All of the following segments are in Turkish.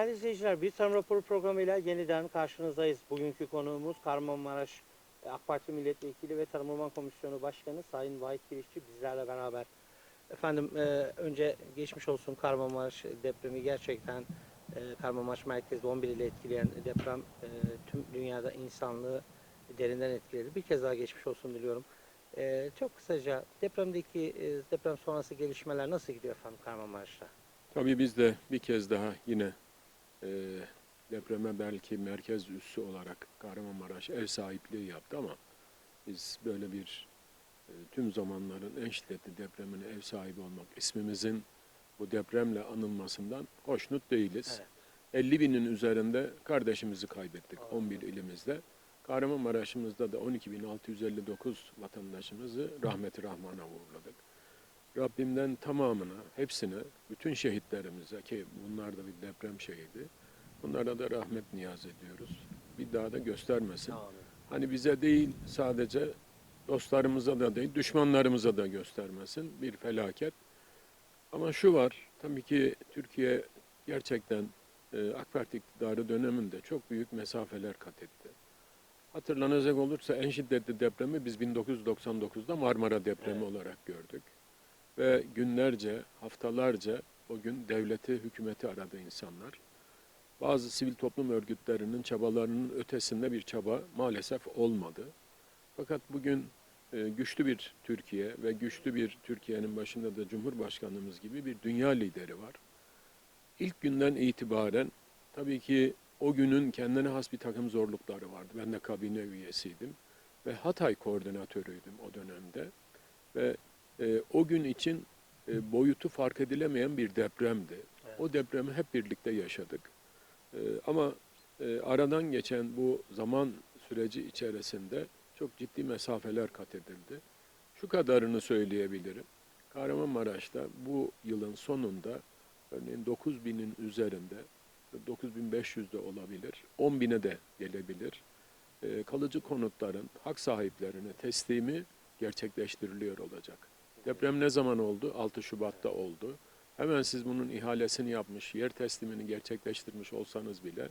Değerli izleyiciler, bir tarım raporu programıyla yeniden karşınızdayız. Bugünkü konuğumuz Kahramanmaraş AK Parti Milletvekili ve Tarım Orman Komisyonu Başkanı Sayın Vahit Kirişçi bizlerle beraber. Efendim e, önce geçmiş olsun Kahramanmaraş depremi gerçekten e, Kahramanmaraş merkezde 11 ile etkileyen deprem e, tüm dünyada insanlığı derinden etkiledi. Bir kez daha geçmiş olsun diliyorum. E, çok kısaca depremdeki e, deprem sonrası gelişmeler nasıl gidiyor efendim Kahramanmaraş'ta? Tabii biz de bir kez daha yine e, depreme belki merkez üssü olarak Kahramanmaraş ev sahipliği yaptı ama biz böyle bir e, tüm zamanların en şiddetli depremine ev sahibi olmak, ismimizin bu depremle anılmasından hoşnut değiliz. Evet. 50 binin üzerinde kardeşimizi kaybettik 11 ilimizde. Kahramanmaraş'ımızda da 12.659 vatandaşımızı rahmeti rahmana uğurladık. Rabbimden tamamına, hepsine, bütün şehitlerimize ki bunlar da bir deprem şehidi, bunlara da rahmet niyaz ediyoruz. Bir daha da göstermesin. Amin. Hani bize değil sadece dostlarımıza da değil, düşmanlarımıza da göstermesin bir felaket. Ama şu var, tabii ki Türkiye gerçekten e, AK Parti iktidarı döneminde çok büyük mesafeler kat etti. Hatırlanacak olursa en şiddetli depremi biz 1999'da Marmara depremi Evet. olarak gördük. Ve günlerce, haftalarca o gün devleti, hükümeti aradı insanlar. Bazı sivil toplum örgütlerinin çabalarının ötesinde bir çaba maalesef olmadı. Fakat bugün e, güçlü bir Türkiye ve güçlü bir Türkiye'nin başında da Cumhurbaşkanımız gibi bir dünya lideri var. İlk günden itibaren tabii ki o günün kendine has bir takım zorlukları vardı. Ben de kabine üyesiydim ve Hatay koordinatörüydüm o dönemde. Ve e, o gün için e, boyutu fark edilemeyen bir depremdi. Evet. O depremi hep birlikte yaşadık. E, ama e, aradan geçen bu zaman süreci içerisinde çok ciddi mesafeler kat edildi. Şu kadarını söyleyebilirim. Kahramanmaraş'ta bu yılın sonunda örneğin 9000'in üzerinde 9500 de olabilir, 10.000'e de gelebilir. E, kalıcı konutların hak sahiplerine teslimi gerçekleştiriliyor olacak. Deprem ne zaman oldu? 6 Şubat'ta oldu. Hemen siz bunun ihalesini yapmış, yer teslimini gerçekleştirmiş olsanız bile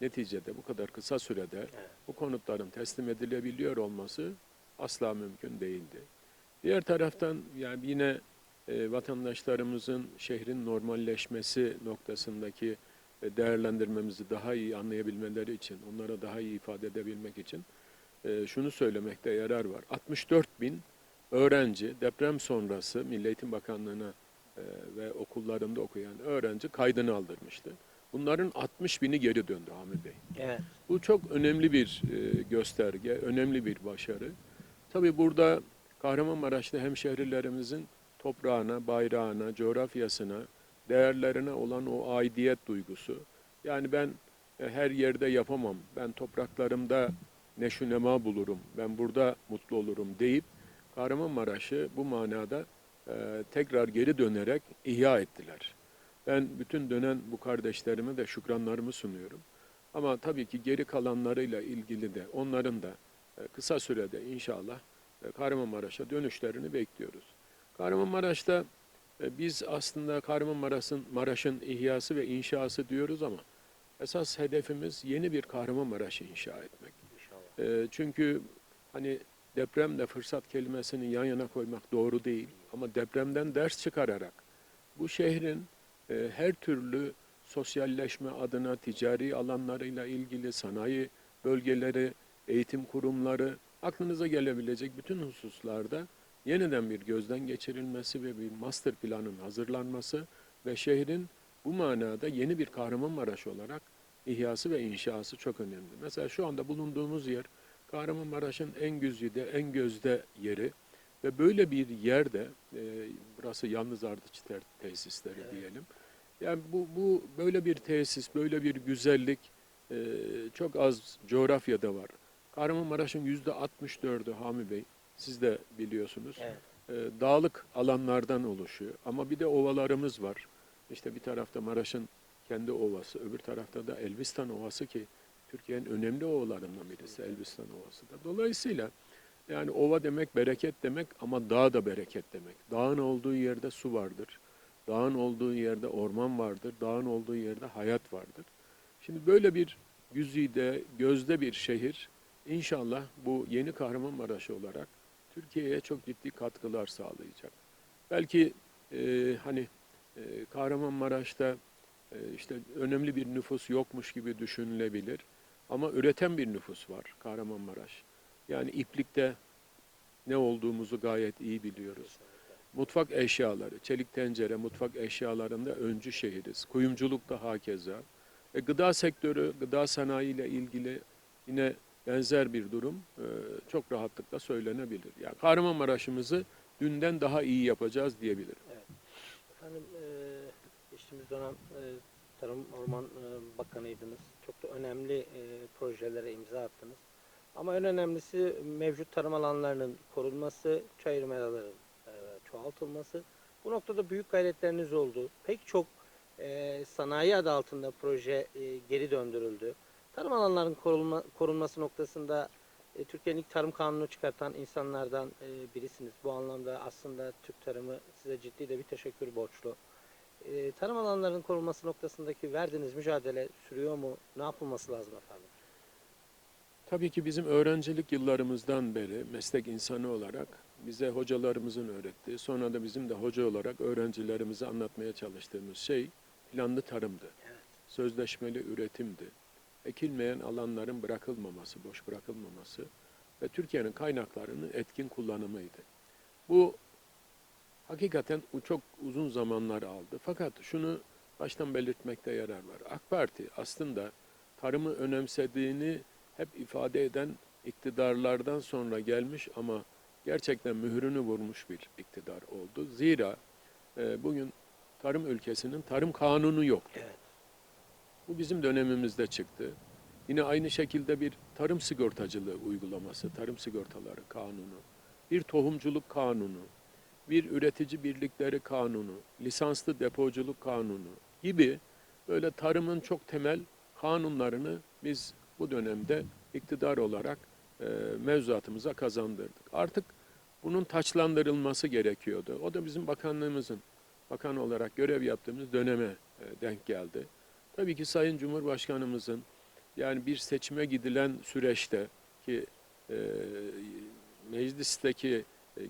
neticede bu kadar kısa sürede Evet. bu konutların teslim edilebiliyor olması asla mümkün değildi. Diğer taraftan yani yine e, vatandaşlarımızın şehrin normalleşmesi noktasındaki e, değerlendirmemizi daha iyi anlayabilmeleri için, onlara daha iyi ifade edebilmek için e, şunu söylemekte yarar var. 64 bin öğrenci deprem sonrası Milli Eğitim Bakanlığı'na e, ve okullarında okuyan öğrenci kaydını aldırmıştı. Bunların 60 bini geri döndü Hamid Bey. Evet. Bu çok önemli bir e, gösterge, önemli bir başarı. Tabii burada Kahramanmaraş'ta hemşehrilerimizin toprağına, bayrağına, coğrafyasına, değerlerine olan o aidiyet duygusu. Yani ben e, her yerde yapamam, ben topraklarımda neşu nema bulurum, ben burada mutlu olurum deyip Kahramanmaraş'ı bu manada e, tekrar geri dönerek ihya ettiler. Ben bütün dönen bu kardeşlerime de şükranlarımı sunuyorum. Ama tabii ki geri kalanlarıyla ilgili de onların da e, kısa sürede inşallah e, Kahramanmaraş'a dönüşlerini bekliyoruz. Kahramanmaraş'ta e, biz aslında Kahramanmaraş'ın Maraş'ın ihyası ve inşası diyoruz ama esas hedefimiz yeni bir Kahramanmaraş inşa etmek. İnşallah. E, Çünkü hani depremle fırsat kelimesini yan yana koymak doğru değil ama depremden ders çıkararak bu şehrin e, her türlü sosyalleşme adına ticari alanlarıyla ilgili sanayi bölgeleri, eğitim kurumları, aklınıza gelebilecek bütün hususlarda yeniden bir gözden geçirilmesi ve bir master planın hazırlanması ve şehrin bu manada yeni bir Kahramanmaraş olarak ihyası ve inşası çok önemli. Mesela şu anda bulunduğumuz yer Kahramanmaraş'ın en güzide, en gözde yeri ve böyle bir yerde, e, burası yalnız ardıç tesisleri Evet. diyelim. Yani bu, bu böyle bir tesis, böyle bir güzellik e, çok az coğrafyada var. Kahramanmaraş'ın yüzde 64'ü Hami Bey, siz de biliyorsunuz Evet. e, dağlık alanlardan oluşuyor. Ama bir de ovalarımız var. İşte bir tarafta Maraş'ın kendi ovası, öbür tarafta da Elbistan Ovası ki Türkiye'nin önemli ovalarından birisi Elbistan Ovası da. Dolayısıyla yani ova demek bereket demek ama dağ da bereket demek. Dağın olduğu yerde su vardır. Dağın olduğu yerde orman vardır, dağın olduğu yerde hayat vardır. Şimdi böyle bir güzide, gözde bir şehir inşallah bu yeni Kahramanmaraş olarak Türkiye'ye çok ciddi katkılar sağlayacak. Belki e, hani e, Kahramanmaraş'ta e, işte önemli bir nüfus yokmuş gibi düşünülebilir. Ama üreten bir nüfus var Kahramanmaraş. Yani iplikte ne olduğumuzu gayet iyi biliyoruz. Mutfak eşyaları, çelik tencere, mutfak eşyalarında öncü şehiriz. Kuyumculukta hakeza. E, gıda sektörü, gıda sanayi ile ilgili yine benzer bir durum e, çok rahatlıkla söylenebilir. Yani Kahramanmaraş'ımızı dünden daha iyi yapacağız diyebilirim. Efendim e, geçtiğimiz dönem e, Tarım Orman e, Bakanıydınız. Çok da önemli e, projelere imza attınız. Ama en önemlisi mevcut tarım alanlarının korunması, çayır meraların e, çoğaltılması. Bu noktada büyük gayretleriniz oldu. Pek çok sanayi adı altında proje geri döndürüldü. Tarım alanlarının korunma, korunması noktasında Türkiye'nin ilk tarım kanunu çıkartan insanlardan birisiniz. Bu anlamda aslında Türk tarımı size ciddi de bir teşekkür borçlu. E, tarım alanlarının korunması noktasındaki verdiğiniz mücadele sürüyor mu? Ne yapılması lazım efendim? Tabii ki bizim öğrencilik yıllarımızdan beri meslek insanı olarak bize hocalarımızın öğrettiği, sonra da bizim de hoca olarak öğrencilerimize anlatmaya çalıştığımız şey planlı tarımdı. Evet. Sözleşmeli üretimdi. Ekilmeyen alanların bırakılmaması, boş bırakılmaması ve Türkiye'nin kaynaklarının etkin kullanımıydı. Bu hakikaten çok uzun zamanlar aldı. Fakat şunu baştan belirtmekte yarar var. AK Parti aslında tarımı önemsediğini hep ifade eden iktidarlardan sonra gelmiş ama gerçekten mührünü vurmuş bir iktidar oldu. Zira e, bugün tarım ülkesinin tarım kanunu yoktu. Evet. Bu bizim dönemimizde çıktı. Yine aynı şekilde bir tarım sigortacılığı uygulaması, tarım sigortaları kanunu, bir tohumculuk kanunu, bir üretici birlikleri kanunu, lisanslı depoculuk kanunu gibi böyle tarımın çok temel kanunlarını biz bu dönemde iktidar olarak e, mevzuatımıza kazandırdık. Artık bunun taçlandırılması gerekiyordu. O da bizim bakanlığımızın bakan olarak görev yaptığımız döneme e, denk geldi. Tabii ki Sayın Cumhurbaşkanımızın yani bir seçime gidilen süreçte ki e, meclisteki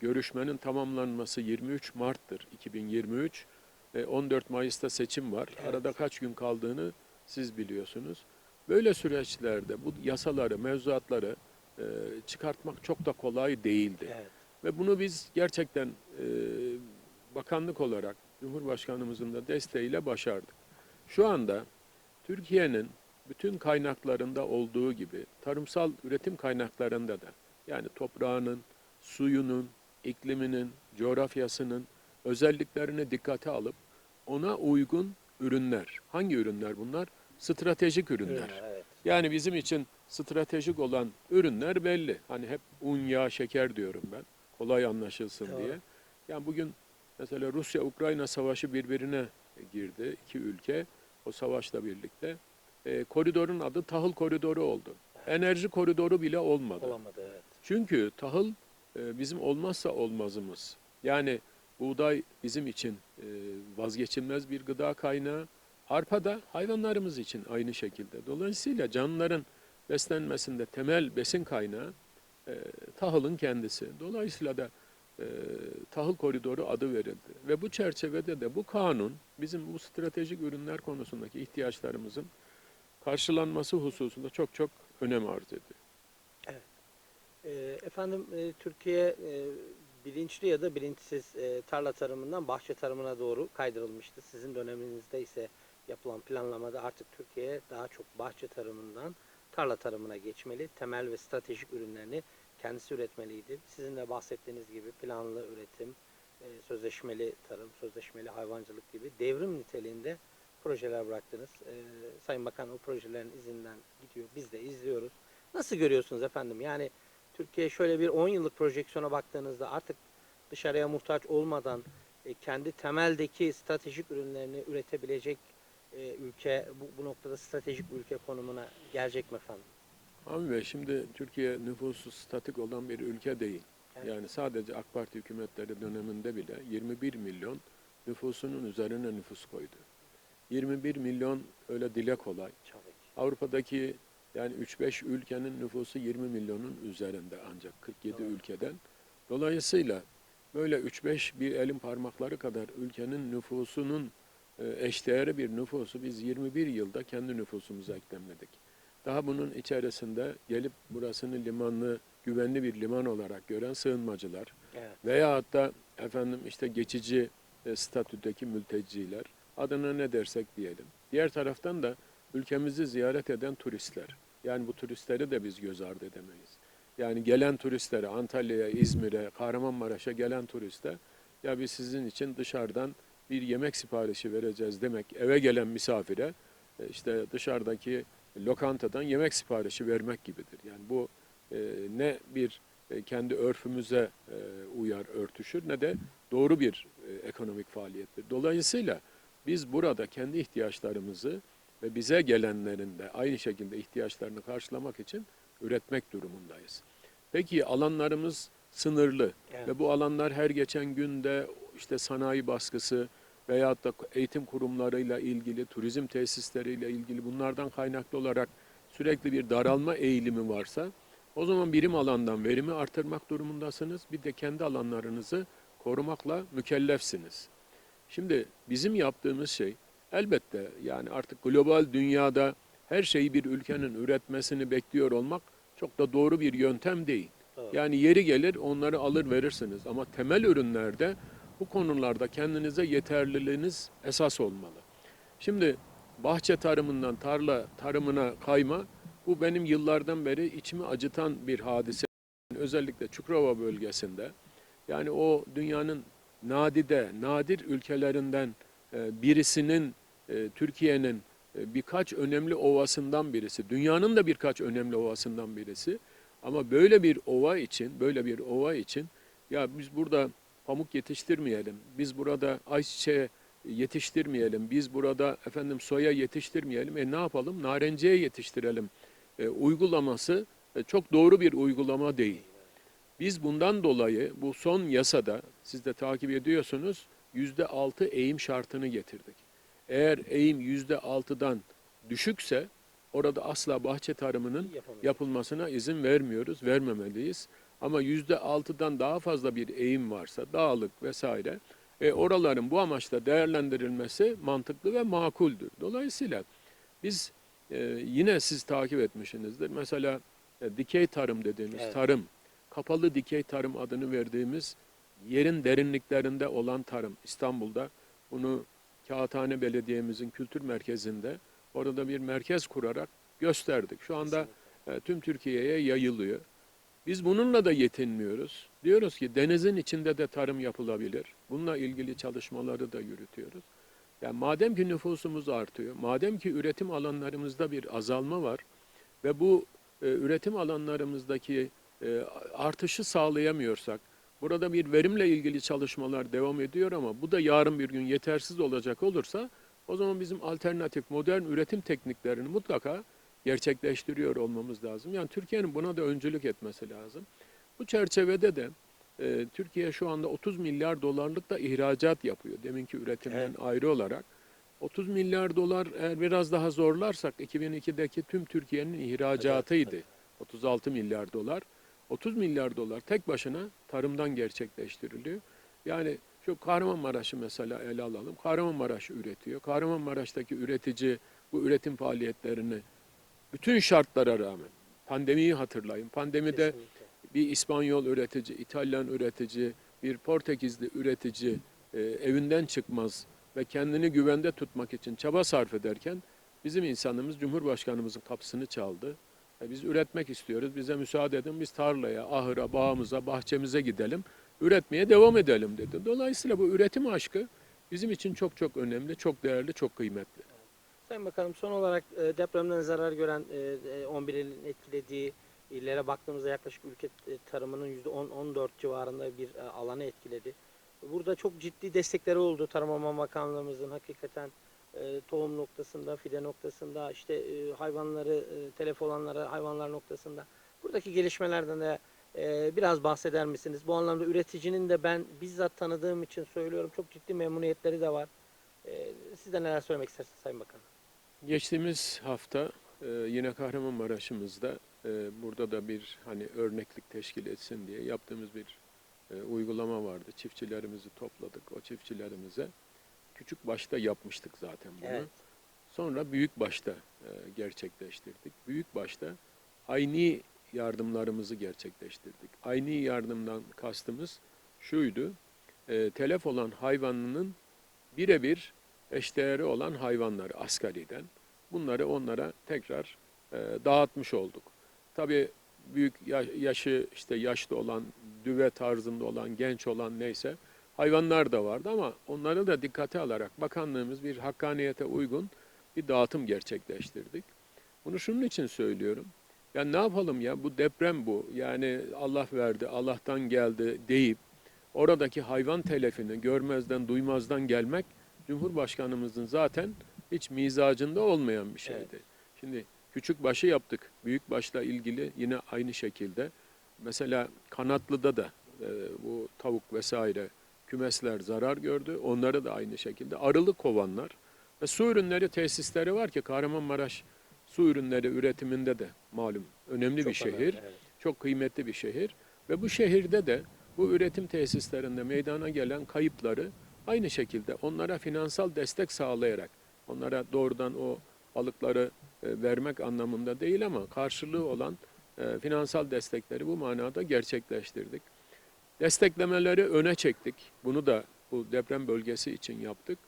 görüşmenin tamamlanması 23 Mart'tır 2023. E, 14 Mayıs'ta seçim var. Evet. Arada kaç gün kaldığını siz biliyorsunuz. Böyle süreçlerde bu yasaları, mevzuatları e, çıkartmak çok da kolay değildi. Evet. Ve bunu biz gerçekten e, bakanlık olarak Cumhurbaşkanımızın da desteğiyle başardık. Şu anda Türkiye'nin bütün kaynaklarında olduğu gibi tarımsal üretim kaynaklarında da yani toprağının, suyunun, ikliminin, coğrafyasının özelliklerini dikkate alıp ona uygun ürünler. Hangi ürünler bunlar? Stratejik ürünler. Evet. Yani bizim için stratejik olan ürünler belli. Hani hep un, yağ, şeker diyorum ben. Kolay anlaşılsın Doğru. diye. Yani bugün mesela Rusya-Ukrayna savaşı birbirine girdi iki ülke. O savaşla birlikte. E, koridorun adı tahıl koridoru oldu. Enerji koridoru bile olmadı. Olamadı evet. Çünkü tahıl bizim olmazsa olmazımız. Yani buğday bizim için e, vazgeçilmez bir gıda kaynağı. Arpa da hayvanlarımız için aynı şekilde. Dolayısıyla canlıların beslenmesinde temel besin kaynağı e, tahılın kendisi. Dolayısıyla da e, tahıl koridoru adı verildi. Ve bu çerçevede de bu kanun bizim bu stratejik ürünler konusundaki ihtiyaçlarımızın karşılanması hususunda çok çok önem arz ediyor. E, efendim e, Türkiye e, bilinçli ya da bilinçsiz e, tarla tarımından bahçe tarımına doğru kaydırılmıştı. Sizin döneminizde ise yapılan planlamada artık Türkiye daha çok bahçe tarımından tarla tarımına geçmeli. Temel ve stratejik ürünlerini kendisi üretmeliydi. Sizin de bahsettiğiniz gibi planlı üretim, e, sözleşmeli tarım, sözleşmeli hayvancılık gibi devrim niteliğinde projeler bıraktınız. Sayın Bakan o projelerin izinden gidiyor. Biz de izliyoruz. Nasıl görüyorsunuz efendim? Yani Türkiye şöyle bir 10 yıllık projeksiyona baktığınızda artık dışarıya muhtaç olmadan e, kendi temeldeki stratejik ürünlerini üretebilecek e, ülke bu, bu noktada stratejik ülke konumuna gelecek mi efendim? Abi Bey şimdi Türkiye nüfusu statik olan bir ülke değil. Evet. Yani sadece AK Parti hükümetleri döneminde bile 21 milyon nüfusunun üzerine nüfus koydu. 21 milyon öyle dile kolay. Ki. Avrupa'daki yani 3-5 ülkenin nüfusu 20 milyonun üzerinde ancak 47 Doğru. ülkeden. Dolayısıyla böyle 3-5 bir elin parmakları kadar ülkenin nüfusunun e, eşdeğeri bir nüfusu biz 21 yılda kendi nüfusumuza eklemledik. Daha bunun içerisinde gelip burasını limanlı, güvenli bir liman olarak gören sığınmacılar Evet. veya hatta efendim işte geçici e, statüdeki mülteciler adına ne dersek diyelim. Diğer taraftan da ülkemizi ziyaret eden turistler. Yani bu turistleri de biz göz ardı edemeyiz. Yani gelen turistlere Antalya'ya, İzmir'e, Kahramanmaraş'a gelen turiste ya biz sizin için dışarıdan bir yemek siparişi vereceğiz demek eve gelen misafire e, işte dışarıdaki lokantadan yemek siparişi vermek gibidir. Yani bu e, ne bir e, kendi örfümüze e, uyar, örtüşür ne de doğru bir e, ekonomik faaliyettir. Dolayısıyla biz burada kendi ihtiyaçlarımızı ve bize gelenlerin de aynı şekilde ihtiyaçlarını karşılamak için üretmek durumundayız. Peki alanlarımız sınırlı Evet. ve bu alanlar her geçen günde işte sanayi baskısı veyahut da eğitim kurumlarıyla ilgili, turizm tesisleriyle ilgili bunlardan kaynaklı olarak sürekli bir daralma eğilimi varsa o zaman birim alandan verimi artırmak durumundasınız. Bir de kendi alanlarınızı korumakla mükellefsiniz. Şimdi bizim yaptığımız şey elbette yani artık global dünyada her şeyi bir ülkenin üretmesini bekliyor olmak çok da doğru bir yöntem değil. Yani yeri gelir onları alır verirsiniz ama temel ürünlerde bu konularda kendinize yeterliliğiniz esas olmalı. Şimdi bahçe tarımından tarla tarımına kayma bu benim yıllardan beri içimi acıtan bir hadise. Özellikle Çukurova bölgesinde yani o dünyanın nadide, nadir ülkelerinden e, birisinin e, Türkiye'nin e, birkaç önemli ovasından birisi, dünyanın da birkaç önemli ovasından birisi. Ama böyle bir ova için, böyle bir ova için ya biz burada pamuk yetiştirmeyelim, biz burada ayçiçeği yetiştirmeyelim, biz burada efendim soya yetiştirmeyelim. E ne yapalım? Narenciye yetiştirelim. E, uygulaması e, çok doğru bir uygulama değil. Biz bundan dolayı bu son yasada siz de takip ediyorsunuz yüzde altı eğim şartını getirdik. Eğer eğim yüzde altıdan düşükse orada asla bahçe tarımının Yapamayız. yapılmasına izin vermiyoruz, vermemeliyiz. Ama yüzde altıdan daha fazla bir eğim varsa, dağlık vesaire, e, oraların bu amaçla değerlendirilmesi mantıklı ve makuldür. Dolayısıyla biz e, yine siz takip etmişsinizdir. Mesela e, dikey tarım dediğimiz Evet. tarım, kapalı dikey tarım adını verdiğimiz yerin derinliklerinde olan tarım. İstanbul'da bunu Kağıthane Belediye'mizin kültür merkezinde orada bir merkez kurarak gösterdik. Şu anda e, tüm Türkiye'ye yayılıyor. Biz bununla da yetinmiyoruz. Diyoruz ki denizin içinde de tarım yapılabilir. Bununla ilgili çalışmaları da yürütüyoruz. Yani madem ki nüfusumuz artıyor, madem ki üretim alanlarımızda bir azalma var ve bu e, üretim alanlarımızdaki e, artışı sağlayamıyorsak, burada bir verimle ilgili çalışmalar devam ediyor ama bu da yarın bir gün yetersiz olacak olursa o zaman bizim alternatif modern üretim tekniklerini mutlaka gerçekleştiriyor olmamız lazım. Yani Türkiye'nin buna da öncülük etmesi lazım. Bu çerçevede de e, Türkiye şu anda 30 milyar dolarlık da ihracat yapıyor. Deminki üretimden Evet. ayrı olarak. 30 milyar dolar eğer biraz daha zorlarsak 2002'deki tüm Türkiye'nin ihracatıydı. 36 milyar dolar. 30 milyar dolar tek başına tarımdan gerçekleştiriliyor. Yani şu Kahramanmaraş'ı mesela ele alalım. Kahramanmaraş üretiyor. Kahramanmaraş'taki üretici bu üretim faaliyetlerini bütün şartlara rağmen pandemiyi hatırlayın. Pandemide Kesinlikle. bir İspanyol üretici, İtalyan üretici, bir Portekizli üretici e, evinden çıkmaz ve kendini güvende tutmak için çaba sarf ederken bizim insanımız Cumhurbaşkanımızın kapısını çaldı. E, biz üretmek istiyoruz, bize müsaade edin, biz tarlaya, ahıra, bağımıza, bahçemize gidelim, üretmeye devam edelim dedi. Dolayısıyla bu üretim aşkı bizim için çok çok önemli, çok değerli, çok kıymetli. Sayın Bakanım son olarak e, depremden zarar gören e, e, 11 ilin etkilediği illere baktığımızda yaklaşık ülke tarımının %10-14 civarında bir alanı etkiledi. Burada çok ciddi destekleri oldu Tarım Orman Bakanlığımızın hakikaten e, tohum noktasında, fide noktasında, işte e, hayvanları, e, telef olanlara hayvanlar noktasında. Buradaki gelişmelerden de biraz bahseder misiniz? Bu anlamda üreticinin de ben bizzat tanıdığım için söylüyorum. Çok ciddi memnuniyetleri de var. Ee, siz de neler söylemek istersiniz Sayın Bakan? Geçtiğimiz hafta e, yine Kahramanmaraş'ımızda e, burada da bir hani örneklik teşkil etsin diye yaptığımız bir e, uygulama vardı. Çiftçilerimizi topladık. O çiftçilerimize küçük başta yapmıştık zaten bunu. Evet. Sonra büyük başta e, gerçekleştirdik. Büyük başta aynı yardımlarımızı gerçekleştirdik. Aynı yardımdan kastımız şuydu. E, telef olan hayvanının birebir eşdeğeri olan hayvanları asgariden bunları onlara tekrar e, dağıtmış olduk. Tabii büyük ya- yaşı işte yaşlı olan, düve tarzında olan, genç olan neyse hayvanlar da vardı ama onları da dikkate alarak bakanlığımız bir hakkaniyete uygun bir dağıtım gerçekleştirdik. Bunu şunun için söylüyorum. Ya ne yapalım ya bu deprem bu. Yani Allah verdi, Allah'tan geldi deyip oradaki hayvan telefini görmezden, duymazdan gelmek Cumhurbaşkanımızın zaten hiç mizacında olmayan bir şeydi. Evet. Şimdi küçük başı yaptık. Büyük başla ilgili yine aynı şekilde. Mesela Kanatlı'da da e, bu tavuk vesaire kümesler zarar gördü. Onları da aynı şekilde. Arılı kovanlar ve su ürünleri tesisleri var ki Kahramanmaraş su ürünleri üretiminde de malum önemli Çok bir şehir. önemli, evet. Çok kıymetli bir şehir ve bu şehirde de bu üretim tesislerinde meydana gelen kayıpları aynı şekilde onlara finansal destek sağlayarak onlara doğrudan o balıkları e, vermek anlamında değil ama karşılığı olan e, finansal destekleri bu manada gerçekleştirdik. Desteklemeleri öne çektik. Bunu da bu deprem bölgesi için yaptık.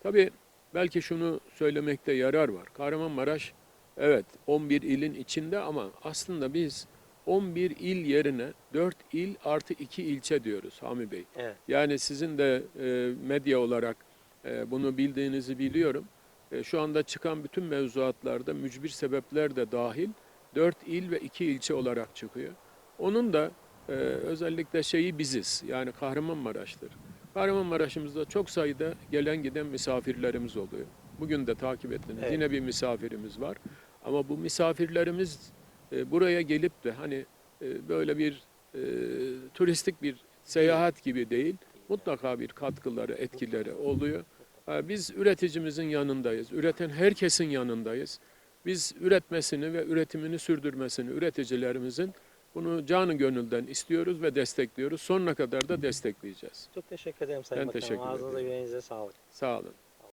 Tabii belki şunu söylemekte yarar var. Kahramanmaraş evet 11 ilin içinde ama aslında biz 11 il yerine 4 il artı 2 ilçe diyoruz Hami Bey. Evet. Yani sizin de e, medya olarak e, bunu bildiğinizi biliyorum. E, şu anda çıkan bütün mevzuatlarda mücbir sebepler de dahil 4 il ve 2 ilçe olarak çıkıyor. Onun da e, özellikle şeyi biziz. Yani Kahramanmaraş'tır. Kahramanmaraş'ımızda çok sayıda gelen giden misafirlerimiz oluyor. Bugün de takip ettiniz. Evet. Yine bir misafirimiz var. Ama bu misafirlerimiz e, buraya gelip de hani e, böyle bir e, turistik bir seyahat gibi değil, mutlaka bir katkıları, etkileri oluyor. Ha, Biz üreticimizin yanındayız, üreten herkesin yanındayız. Biz üretmesini ve üretimini sürdürmesini üreticilerimizin bunu canı gönülden istiyoruz ve destekliyoruz. Sonuna kadar da destekleyeceğiz. Çok teşekkür ederim Sayın Ben Bakanım. teşekkür Ağzınıza ederim. yüreğinize sağlık. Sağ olun.